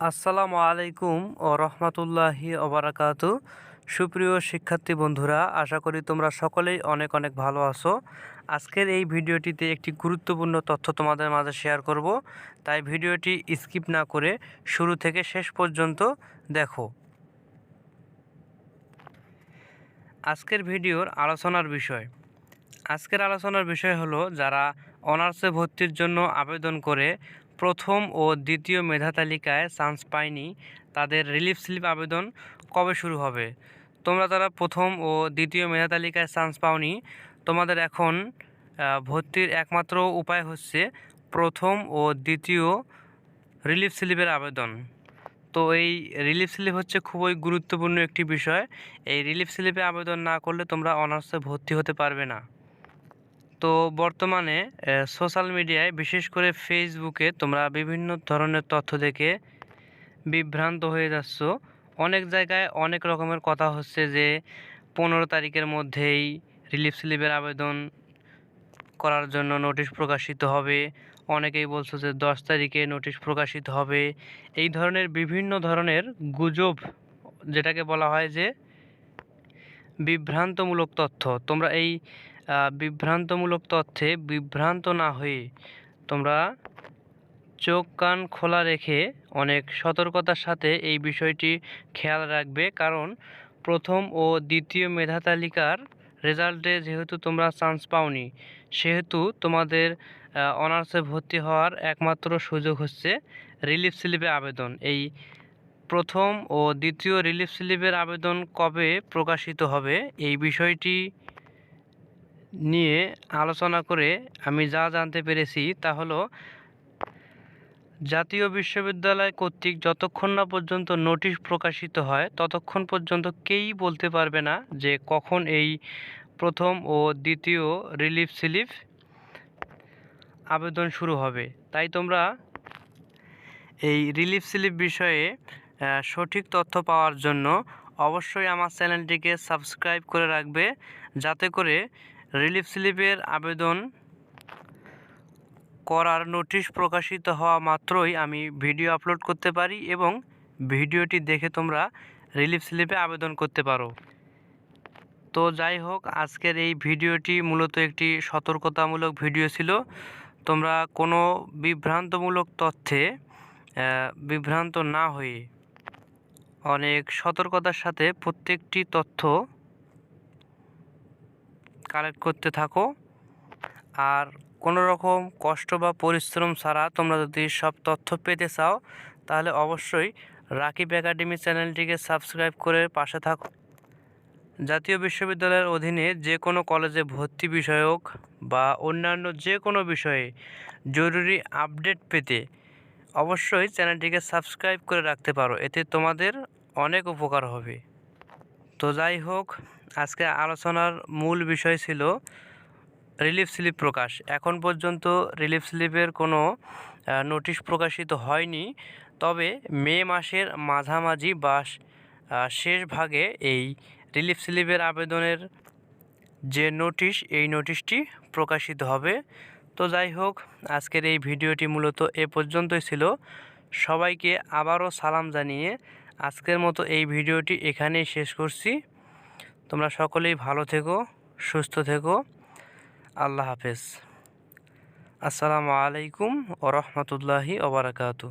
আসসালামু আলাইকুম ও রহমতুল্লাহি ওবরাকাত সুপ্রিয় শিক্ষার্থী বন্ধুরা, আশা করি তোমরা সকলেই অনেক অনেক ভালো আছো। আজকের এই ভিডিওটিতে একটি গুরুত্বপূর্ণ তথ্য তোমাদের মাঝে শেয়ার করব। তাই ভিডিওটি স্কিপ না করে শুরু থেকে শেষ পর্যন্ত দেখো। আজকের ভিডিওর আলোচনার বিষয়। আজকের আলোচনার বিষয় হলো, যারা অনার্সে ভর্তির জন্য আবেদন করে প্রথম ও দ্বিতীয় মেধা তালিকায় চান্স পায়নি তাদের রিলিফ স্লিপ আবেদন কবে শুরু হবে? তোমরা যারা প্রথম ও দ্বিতীয় মেধা তালিকায় চান্স পাওনি, তোমাদের এখন ভর্তির একমাত্র উপায় হচ্ছে প্রথম ও দ্বিতীয় রিলিফ স্লিপের আবেদন। তো এই রিলিফ স্লিপ হচ্ছে খুবই গুরুত্বপূর্ণ একটি বিষয়। এই রিলিফ স্লিপে আবেদন না করলে তোমরা অনার্সে ভর্তি হতে পারবে না। তো বর্তমানে সোশ্যাল মিডিয়ায় বিশেষ করে ফেসবুকে তোমরা বিভিন্ন ধরনের তথ্য দেখে বিভ্রান্ত হয়ে যাচ্ছ। অনেক জায়গায় অনেক রকমের কথা হচ্ছে যে, পনেরো তারিখের মধ্যেই রিলিফ স্লিপের আবেদন করার জন্য নোটিশ প্রকাশিত হবে। অনেকেই বলছো যে, দশ তারিখে নোটিশ প্রকাশিত হবে। এই ধরনের বিভিন্ন ধরনের গুজব, যেটাকে বলা হয় যে, বিভ্রান্তমূলক তথ্য। তোমরা এই বিভ্রান্তমূলক তথ্যে বিভ্রান্ত না হয়ে তোমরা চোখ কান খোলা রেখে অনেক সতর্কতার সাথে এই বিষয়টি খেয়াল রাখবে। কারণ প্রথম ও দ্বিতীয় মেধা তালিকার রেজাল্টে যেহেতু তোমরা চান্স পাওনি, সেহেতু তোমাদের অনার্সে ভর্তি হওয়ার একমাত্র সুযোগ হচ্ছে রিলিফ স্লিপে আবেদন। এই প্রথম ও দ্বিতীয় রিলিফ স্লিপের আবেদন কবে প্রকাশিত হবে এই বিষয়টি নিয়ে আলোচনা করে আমি যা জানতে পেরেছি তা হলো, জাতীয় বিশ্ববিদ্যালয় কর্তৃক যতক্ষণ না পর্যন্ত নোটিশ প্রকাশিত হয়, ততক্ষণ পর্যন্ত কেউই বলতে পারবে না যে কখন এই প্রথম ও দ্বিতীয় রিলিফ স্লিপ আবেদন শুরু হবে। তাই তোমরা এই রিলিফ স্লিপ বিষয়ে সঠিক তথ্য পাওয়ার জন্য অবশ্যই আমার চ্যানেলটিকে সাবস্ক্রাইব করে রাখবে, যাতে করে রিলিফ স্লিপের আবেদন করার নোটিশ প্রকাশিত হওয়া মাত্রই আমি ভিডিও আপলোড করতে পারি এবং ভিডিওটি দেখে তোমরা রিলিফ স্লিপে আবেদন করতে পারো। তো যাই হোক, আজকের এই ভিডিওটি মূলত একটি সতর্কতামূলক ভিডিও ছিল। তোমরা কোনো বিভ্রান্তমূলক তথ্যে বিভ্রান্ত না হয়ে অনেক সতর্কতার সাথে প্রত্যেকটি তথ্য কালেক্ট করতে থাকো। আর কোনো রকম কষ্ট বা পরিশ্রম ছাড়া তোমরা যদি সব তথ্য পেতে চাও, তাহলে অবশ্যই রাকিব একাডেমি চ্যানেলটিকে সাবস্ক্রাইব করে পাশে থাকো। জাতীয় বিশ্ববিদ্যালয়ের অধীনে যে কোনো কলেজে ভর্তি বিষয়ক বা অন্যান্য যে কোনো বিষয়ে জরুরি আপডেট পেতে অবশ্যই চ্যানেলটিকে সাবস্ক্রাইব করে রাখতে পারো। এতে তোমাদের অনেক উপকার হবে। তো যাই হোক, আজকে আলোচনার মূল বিষয় ছিল রিলিফ স্লিপ প্রকাশ। এখন পর্যন্ত রিলিফ স্লিপের কোনো নোটিশ প্রকাশিত হয়নি। তবে মে মাসের মাঝামাঝি বা শেষ ভাগে এই রিলিফ স্লিপের আবেদনের যে নোটিশ, এই নোটিশটি প্রকাশিত হবে। তো যাই হোক, আজকের এই ভিডিওটি মূলত এ পর্যন্তই ছিল। সবাইকে আবারও সালাম জানিয়ে আজকের মতো এই ভিডিওটি এখানেই শেষ করছি। তোমরা সকলেই ভালো থেকো, সুস্থ থেকো। আল্লাহ হাফেজ। আসসালামু আলাইকুম ও রহমতুল্লাহি ওবরাকাতু